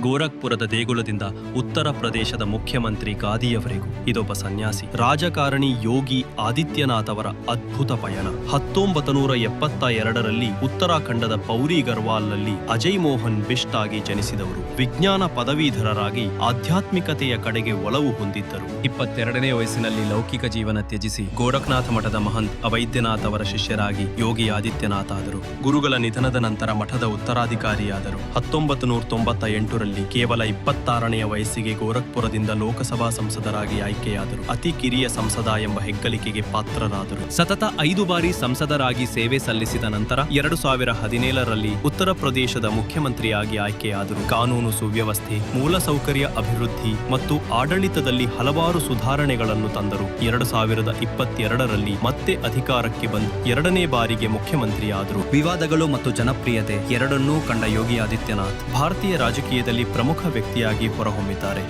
ಗೋರಖ್ಪುರದ ದೇಗುಲದಿಂದ ಉತ್ತರ ಪ್ರದೇಶದ ಮುಖ್ಯಮಂತ್ರಿ ಗಾದಿಯವರೆಗೂ ಇದೊಬ್ಬ ಸನ್ಯಾಸಿ. ರಾಜಕಾರಣಿ ಯೋಗಿ ಆದಿತ್ಯನಾಥ್ ಅವರ ಅದ್ಭುತ ಪಯಣ. ಹತ್ತೊಂಬತ್ತು ನೂರ ಎಪ್ಪತ್ತ ಎರಡರಲ್ಲಿ ಉತ್ತರಾಖಂಡದ ಪೌರಿ ಗರ್ವಾಲ್ನಲ್ಲಿ ಅಜಯ್ ಮೋಹನ್ ಬಿಷ್ಟ್ ಆಗಿ ಜನಿಸಿದವರು. ವಿಜ್ಞಾನ ಪದವೀಧರರಾಗಿ ಆಧ್ಯಾತ್ಮಿಕತೆಯ ಕಡೆಗೆ ಒಲವು ಹೊಂದಿದ್ದರು. ಇಪ್ಪತ್ತೆರಡನೇ ವಯಸ್ಸಿನಲ್ಲಿ ಲೌಕಿಕ ಜೀವನ ತ್ಯಜಿಸಿ ಗೋರಖ್ನಾಥ ಮಠದ ಮಹಂತ್ ಅವೈದ್ಯನಾಥ್ ಅವರ ಶಿಷ್ಯರಾಗಿ ಯೋಗಿ ಆದಿತ್ಯನಾಥ್ ಆದರು. ಗುರುಗಳ ನಿಧನದ ನಂತರ ಮಠದ ಉತ್ತರಾಧಿಕಾರಿಯಾದರು. ಹತ್ತೊಂಬತ್ತು ನೂರ ತೊಂಬತ್ತ ಎಂಟರಲ್ಲಿ ಕೇವಲ ಇಪ್ಪತ್ತಾರನೆಯ ವಯಸ್ಸಿಗೆ ಗೋರಖ್ಪುರದಿಂದ ಲೋಕಸಭಾ ಸಂಸದರಾಗಿ ಆಯ್ಕೆಯಾದರು. ಅತಿ ಕಿರಿಯ ಸಂಸದ ಎಂಬ ಹೆಗ್ಗಳಿಕೆಗೆ ಪಾತ್ರರಾದರು. ಸತತ ಐದು ಬಾರಿ ಸಂಸದರಾಗಿ ಸೇವೆ ಸಲ್ಲಿಸಿದ ನಂತರ ಎರಡು ಸಾವಿರ ಹದಿನೇಳರಲ್ಲಿ ಉತ್ತರ ಪ್ರದೇಶದ ಮುಖ್ಯಮಂತ್ರಿಯಾಗಿ ಆಯ್ಕೆಯಾದರು. ಕಾನೂನು ಸುವ್ಯವಸ್ಥೆ ಮೂಲಸೌಕರ್ಯ ಅಭಿವೃದ್ಧಿ ಮತ್ತು ಆಡಳಿತದಲ್ಲಿ ಹಲವಾರು ಸುಧಾರಣೆಗಳನ್ನು ತಂದರು. ಎರಡು ಸಾವಿರದ ಇಪ್ಪತ್ತೆರಡರಲ್ಲಿ ಮತ್ತೆ ಅಧಿಕಾರಕ್ಕೆ ಬಂದು ಎರಡನೇ ಬಾರಿಗೆ ಮುಖ್ಯಮಂತ್ರಿಯಾದರು. ವಿವಾದಗಳು ಮತ್ತು ಜನಪ್ರಿಯತೆ ಎರಡನ್ನೂ ಕಂಡ ಯೋಗಿ ಆದಿತ್ಯನಾಥ್, ಭಾರತೀಯ ರಾಜಕೀಯದಲ್ಲಿ ಪ್ರಮುಖ ವ್ಯಕ್ತಿಯಾಗಿ ಹೊರಹೊಮ್ಮಿದ್ದಾರೆ